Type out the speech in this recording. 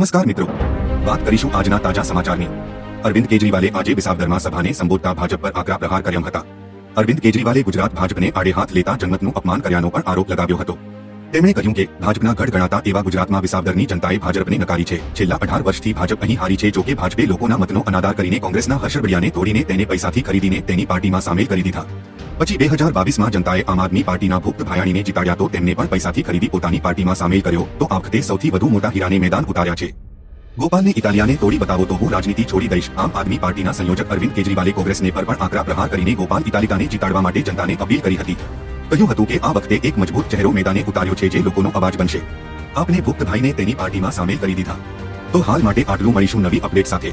નમસ્કાર મિત્રો. વાત કરીશું આજના તાજા સમાચારની. અરવિંદ કેજરીવાલે આજે વિસાવદરમાં સભાને સંબોધતા ભાજપ પર આકરા પ્રહાર કર્યા હતા. અરવિંદ કેજરીવાલે ગુજરાત ભાજપને આડે હાથ લેતા જનમતનું અપમાન કર્યાનો પણ આરોપ લગાવ્યો હતો. તેમણે કહ્યું કે ભાજપના ગઢ ગણાતા એવા ગુજરાતમાં વિસાવદરની જનતાએ ભાજપને નકારી છે. છેલ્લા અઢાર વર્ષથી ભાજપ અહીં હારી છે જોકે ભાજપે લોકોના મતનો અનાદાર કરીને કોંગ્રેસના હર્ષ તોડીને તેને પૈસાથી ખરીદીને તેની પાર્ટીમાં સામેલ કરી દીધા. પછી બે હજાર બાવીસમાં જનતાએ આમ આદમી પાર્ટીના ભુક્ત ભાયાણીને જીતાડ્યા તો તેમને પણ પૈસાથી ખરીદી પોતાની પાર્ટીમાં સામેલ કર્યો તો આ વખતે સૌથી વધુ મોટા હીરાને મેદાન ઉતાર્યા છે. ગોપાલને ઇટાલિયાને તોડી બતાવો તો હું રાજનીતિ છોડી દઈશ. આમ આદમી પાર્ટીના સંયોજક અરવિંદ કેજરીવાલે કોંગ્રેસને પર પણ આકરા પ્રહાર કરીને ગોપાલ ઇટાલિકાને જીતાડવા માટે જનતાને અપીલ કરી હતી. કહ્યું હતું કે આ વખતે એક મજબૂત ચહેરો મેદાને ઉતાર્યો છે જે લોકોનો અવાજ બનશે. આપને ભુક્ત ભાઈને તેની પાર્ટીમાં સામેલ કરી દીધા. તો હાલ માટે આટલું મળીશું નવી અપડેટ સાથે.